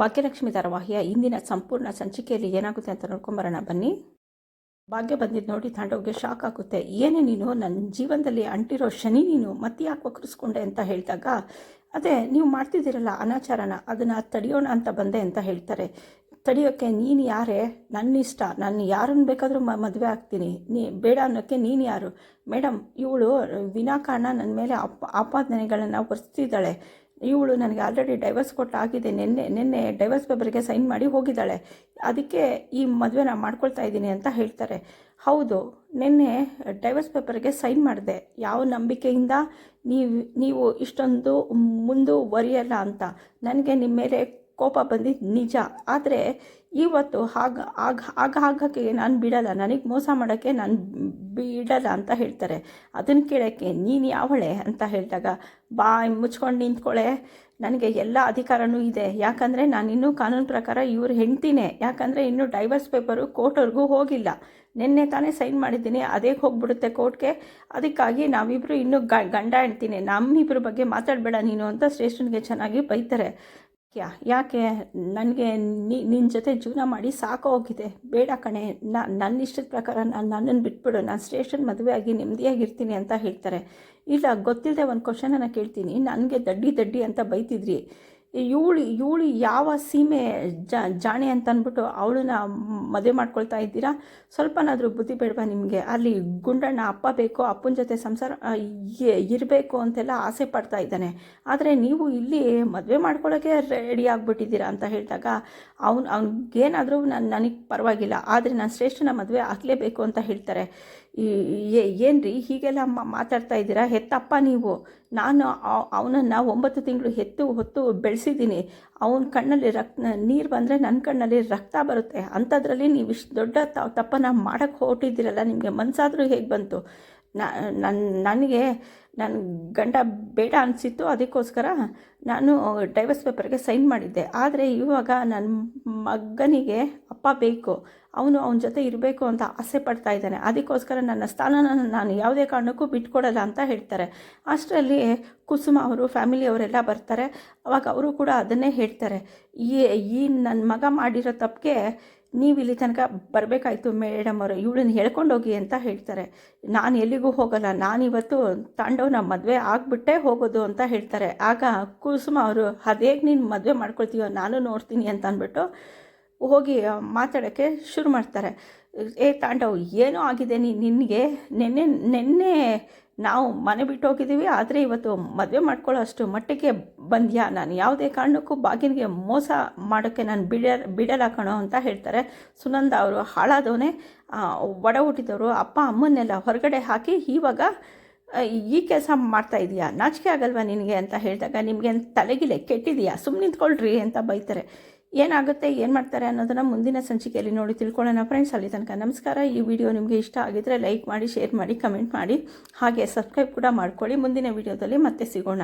ಭಾಗ್ಯಲಕ್ಷ್ಮಿ ಧಾರಾವಾಹಿಯ ಇಂದಿನ ಸಂಪೂರ್ಣ ಸಂಚಿಕೆಯಲ್ಲಿ ಏನಾಗುತ್ತೆ ಅಂತ ನೋಡ್ಕೊಂಬರೋಣ, ಬನ್ನಿ. ಭಾಗ್ಯ ಬಂದಿದ್ದು ನೋಡಿ ತಾಂಡವ್ಗೆ ಶಾಕ್ ಆಗುತ್ತೆ. ಏನೇ ನೀನು ನನ್ನ ಜೀವನದಲ್ಲಿ ಅಂಟಿರೋ ಶನಿ ನೀನು ಮತ್ತೆ ಯಾಕೆ ವಕ್ರಿಸ್ಕೊಂಡೆ ಅಂತ ಹೇಳಿದಾಗ, ಅದೇ ನೀವು ಮಾಡ್ತಿದ್ದೀರಲ್ಲ ಅನಾಚಾರನ, ಅದನ್ನು ತಡೆಯೋಣ ಅಂತ ಬಂದೆ ಅಂತ ಹೇಳ್ತಾರೆ. ತಡೆಯೋಕ್ಕೆ ನೀನು ಯಾರೇ? ನನ್ನ ಇಷ್ಟ ನಾನು ಯಾರನ್ನು ಬೇಕಾದರೂ ಮ, ಮದುವೆ ಆಗ್ತೀನಿ. ನೀ, ಬೇಡ ಅನ್ನೋಕ್ಕೆ ನೀನು ಯಾರು? ಮೇಡಮ್ ಇವಳು ವಿನಾಕಾರಣ ನನ್ನ ಮೇಲೆ ಅಪ್, ಆಪಾದನೆಗಳನ್ನು ಹೊರಿಸ್ತಿದ್ದಾಳೆ ಇವಳು ನನಗೆ ಆಲ್ರೆಡಿ ಡೈವರ್ಸ್ ಕೊಟ್ಟಾಗಿದೆ ನಿನ್ನೆ ನಿನ್ನೆ ಡೈವರ್ಸ್ ಪೇಪರ್ಗೆ ಸೈನ್ ಮಾಡಿ ಹೋಗಿದ್ದಾಳೆ. ಅದಕ್ಕೆ ಈ ಮದುವೆ ನಾನು ಮಾಡ್ಕೊಳ್ತಾ ಇದ್ದೀನಿ ಅಂತ ಹೇಳ್ತಾರೆ. ಹೌದು, ನಿನ್ನೆ ಡೈವರ್ಸ್ ಪೇಪರ್ಗೆ ಸೈನ್ ಮಾಡಿದೆ. ಯಾವ ನಂಬಿಕೆಯಿಂದ? ನೀವು ನೀವು ಇಷ್ಟೊಂದು ಮುಂದುವರಿಯಲ್ಲ ಅಂತ. ನನಗೆ ನಿಮ್ಮ ಮೇಲೆ ಕೋಪ ಬಂದಿದ್ದು ನಿಜ. ಆದರೆ ಇವತ್ತು ಹಾಗ, ಆಗ ಆಗ ಆಗಕ್ಕೆ ನಾನು ಬಿಡಲ್ಲ. ನನಗೆ ಮೋಸ ಮಾಡೋಕ್ಕೆ ನಾನು ಬಿಡಲ್ಲ ಅಂತ ಹೇಳ್ತಾರೆ. ಅದನ್ನು ಕೇಳೋಕ್ಕೆ ನೀನು ಯಾವಳೆ ಅಂತ ಹೇಳಿದಾಗ ಬಾ ಮುಚ್ಕೊಂಡು ನಿಂತ್ಕೊಳ್ಳೆ ನನಗೆ ಎಲ್ಲ ಅಧಿಕಾರನೂ ಇದೆ. ಯಾಕಂದರೆ ನಾನು ಇನ್ನೂ ಕಾನೂನು ಪ್ರಕಾರ ಇವ್ರು ಹೆಂಡ್ತಿನೇ. ಯಾಕಂದರೆ ಇನ್ನೂ ಡೈವರ್ಸ್ ಪೇಪರು ಕೋರ್ಟ್ವರೆಗೂ ಹೋಗಿಲ್ಲ. ನಿನ್ನೆ ತಾನೇ ಸೈನ್ ಮಾಡಿದ್ದೀನಿ. ಅದೇ ಹೋಗ್ಬಿಡುತ್ತೆ ಕೋರ್ಟ್ಗೆ. ಅದಕ್ಕಾಗಿ ನಾವಿಬ್ಬರು ಇನ್ನೂ ಗಂಡ ಹೆಣ್ತೀನಿ ನಮ್ಮಿಬ್ಬರ ಬಗ್ಗೆ ಮಾತಾಡಬೇಡ ನೀನು ಅಂತ ಸ್ಟೇಷನ್ಗೆ ಚೆನ್ನಾಗಿ ಬೈತಾರೆ. ಯಾ ಯಾಕೆ? ನನಗೆ ನಿನ್ನ ಜೊತೆ ಜೀವನ ಮಾಡಿ ಸಾಕೋಗಿದೆ ಬೇಡ ಕಣೆ. ನನ್ನ ಇಷ್ಟದ ಪ್ರಕಾರ ನಾನು ನನ್ನನ್ನು ಬಿಟ್ಬಿಡು. ನಾನು ಸ್ಟೇಷನ್ ಮದುವೆ ಆಗಿ ನೆಮ್ಮದಿಯಾಗಿರ್ತೀನಿ ಅಂತ ಹೇಳ್ತಾರೆ. ಇಲ್ಲ ಗೊತ್ತಿಲ್ಲದೆ ಒಂದು ಕ್ವಶನನ್ನು ಕೇಳ್ತೀನಿ. ನನಗೆ ದಡ್ಡಿ ದಡ್ಡಿ ಅಂತ ಬೈತಿದ್ರಿ. ಇವಳು ಇವಳು ಯಾವ ಸೀಮೆ ಜಾಣೆ ಅಂತ ಅಂದ್ಬಿಟ್ಟು ಅವಳನ್ನ ಮದುವೆ ಮಾಡ್ಕೊಳ್ತಾ ಇದ್ದೀರಾ? ಸ್ವಲ್ಪನಾದರೂ ಬುದ್ಧಿ ಬೇಡವಾ ನಿಮಗೆ? ಅಲ್ಲಿ ಗುಂಡಣ್ಣ ಅಪ್ಪ ಬೇಕು, ಅಪ್ಪನ ಜೊತೆ ಸಂಸಾರ ಇರಬೇಕು ಅಂತೆಲ್ಲ ಆಸೆ ಪಡ್ತಾ ಇದ್ದಾನೆ. ಆದರೆ ನೀವು ಇಲ್ಲಿ ಮದುವೆ ಮಾಡ್ಕೊಳ್ಳೋಕ್ಕೆ ರೆಡಿ ಆಗಿಬಿಟ್ಟಿದ್ದೀರಾ ಅಂತ ಹೇಳಿದಾಗ ಅವ್ನು, ಅವ್ನಿಗೇನಾದರೂ ನನ್ನ ನನಗೆ ಪರವಾಗಿಲ್ಲ. ಆದರೆ ನಾನು ಶ್ರೇಷ್ಠನ ಮದುವೆ ಆಗಲೇಬೇಕು ಅಂತ ಹೇಳ್ತಾರೆ. ಏನು ರೀ ಹೀಗೆಲ್ಲ ಮಾತಾಡ್ತಾ ಇದ್ದೀರಾ? ಹೆತ್ತಪ್ಪ ನೀವು. ನಾನು ಅವನನ್ನು ಒಂಬತ್ತು ತಿಂಗಳು ಹೆತ್ತು ಹೊತ್ತು ಬೆಳೆಸಿದ್ದೀನಿ. ಅವನ ಕಣ್ಣಲ್ಲಿ ರಕ್ತ, ನೀರು ಬಂದರೆ ನನ್ನ ಕಣ್ಣಲ್ಲಿ ರಕ್ತ ಬರುತ್ತೆ. ಅಂಥದ್ರಲ್ಲಿ ನೀವು ಇಷ್ಟು ದೊಡ್ಡ ತಪ್ಪನ್ನು ಮಾಡೋಕ್ಕೆ ಹೊರಟಿದ್ದೀರಲ್ಲ, ನಿಮಗೆ ಮನಸ್ಸಾದರೂ ಹೇಗೆ ಬಂತು? ನನ್ನ ನನಗೆ ನನ್ನ ಗಂಡ ಬೇಡ ಅನಿಸಿತ್ತು, ಅದಕ್ಕೋಸ್ಕರ ನಾನು ಡೈವರ್ಸ್ ಪೇಪರ್ಗೆ ಸೈನ್ ಮಾಡಿದ್ದೆ. ಆದರೆ ಇವಾಗ ನನ್ನ ಮಗನಿಗೆ ಬೇಕು, ಅವನು ಅವನ ಜೊತೆ ಇರಬೇಕು ಅಂತ ಆಸೆ ಪಡ್ತಾ ಇದ್ದಾನೆ. ಅದಕ್ಕೋಸ್ಕರ ನನ್ನ ಸ್ಥಾನನ ನಾನು ಯಾವುದೇ ಕಾರಣಕ್ಕೂ ಬಿಟ್ಕೊಡಲ್ಲ ಅಂತ ಹೇಳ್ತಾರೆ. ಅಷ್ಟರಲ್ಲಿ ಕುಸುಮ ಅವರು ಫ್ಯಾಮಿಲಿಯವರೆಲ್ಲ ಬರ್ತಾರೆ. ಅವಾಗ ಅವರು ಕೂಡ ಅದನ್ನೇ ಹೇಳ್ತಾರೆ. ಈ ಈ ನನ್ನ ಮಗ ಮಾಡಿರೋ ತಪ್ಪಿಗೆ ನೀವು ಇಲ್ಲಿ ತನಕ ಬರಬೇಕಾಯ್ತು ಮೇಡಮ್ ಅವರು. ಇವಳನ್ನ ಹೇಳ್ಕೊಂಡೋಗಿ ಅಂತ ಹೇಳ್ತಾರೆ. ನಾನು ಎಲ್ಲಿಗೂ ಹೋಗಲ್ಲ. ನಾನಿವತ್ತು ತಾಂಡವನ ಮದುವೆ ಆಗಿಬಿಟ್ಟೆ ಹೋಗೋದು ಅಂತ ಹೇಳ್ತಾರೆ. ಆಗ ಕುಸುಮ ಅವರು, ಅದೇಗೆ ನೀನು ಮದುವೆ ಮಾಡ್ಕೊಳ್ತೀಯೋ? ನಾನು ನೋಡ್ತೀನಿ ಅಂತ ಅಂದ್ಬಿಟ್ಟು ಹೋಗಿ ಮಾತಾಡೋಕ್ಕೆ ಶುರು ಮಾಡ್ತಾರೆ. ಏ ತಾಂಡವ್, ಏನೋ ಆಗಿದೆ ನೀ, ನಿನಗೆ? ನಿನ್ನೆ ನಿನ್ನೆ ನಾವು ಮನೆ ಬಿಟ್ಟು ಹೋಗಿದ್ದೀವಿ, ಆದರೆ ಇವತ್ತು ಮದುವೆ ಮಾಡ್ಕೊಳ್ಳೋ ಅಷ್ಟು ಮಟ್ಟಿಗೆ ಬಂದ್ಯಾ? ನಾನು ಯಾವುದೇ ಕಾರಣಕ್ಕೂ ಬಾಗಿನಿಗೆ ಮೋಸ ಮಾಡೋಕ್ಕೆ ನಾನು ಬಿಡ, ಬಿಡಲ್ಲ ಕಣೋ ಅಂತ ಹೇಳ್ತಾರೆ. ಸುನಂದ ಅವರು ಹಾಳಾದವನೇ ಒಡ ಹುಟ್ಟಿದವರು, ಅಪ್ಪ ಅಮ್ಮನ್ನೆಲ್ಲ ಹೊರಗಡೆ ಹಾಕಿ ಇವಾಗ ಈ ಕೆಲಸ ಮಾಡ್ತಾ ಇದೆಯಾ? ನಾಚಿಕೆ ಆಗಲ್ವಾ ನಿನಗೆ? ಅಂತ ಹೇಳಿದಾಗ ನಿಮಗೆ ತಲೆಗಿಲೆ ಕೆಟ್ಟಿದೆಯಾ? ಸುಮ್ಮನೆ ನಿಂತ್ಕೊಳ್ರಿ ಅಂತ ಬೈತಾರೆ. ಏನಾಗುತ್ತೆ, ಏನು ಮಾಡ್ತಾರೆ ಅನ್ನೋದನ್ನು ಮುಂದಿನ ಸಂಚಿಕೆಯಲ್ಲಿ ನೋಡಿ ತಿಳ್ಕೊಳ್ಳೋಣ ಫ್ರೆಂಡ್ಸ್ ಅಲ್ಲಿ ತನಕ ನಮಸ್ಕಾರ. ಈ ವಿಡಿಯೋ ನಿಮಗೆ ಇಷ್ಟ ಆಗಿದ್ದರೆ ಲೈಕ್ ಮಾಡಿ ಶೇರ್ ಮಾಡಿ ಕಮೆಂಟ್ ಮಾಡಿ. ಹಾಗೆ ಸಬ್ಸ್ಕ್ರೈಬ್ ಕೂಡ ಮಾಡ್ಕೊಳ್ಳಿ. ಮುಂದಿನ ವಿಡಿಯೋದಲ್ಲಿ ಮತ್ತೆ ಸಿಗೋಣ.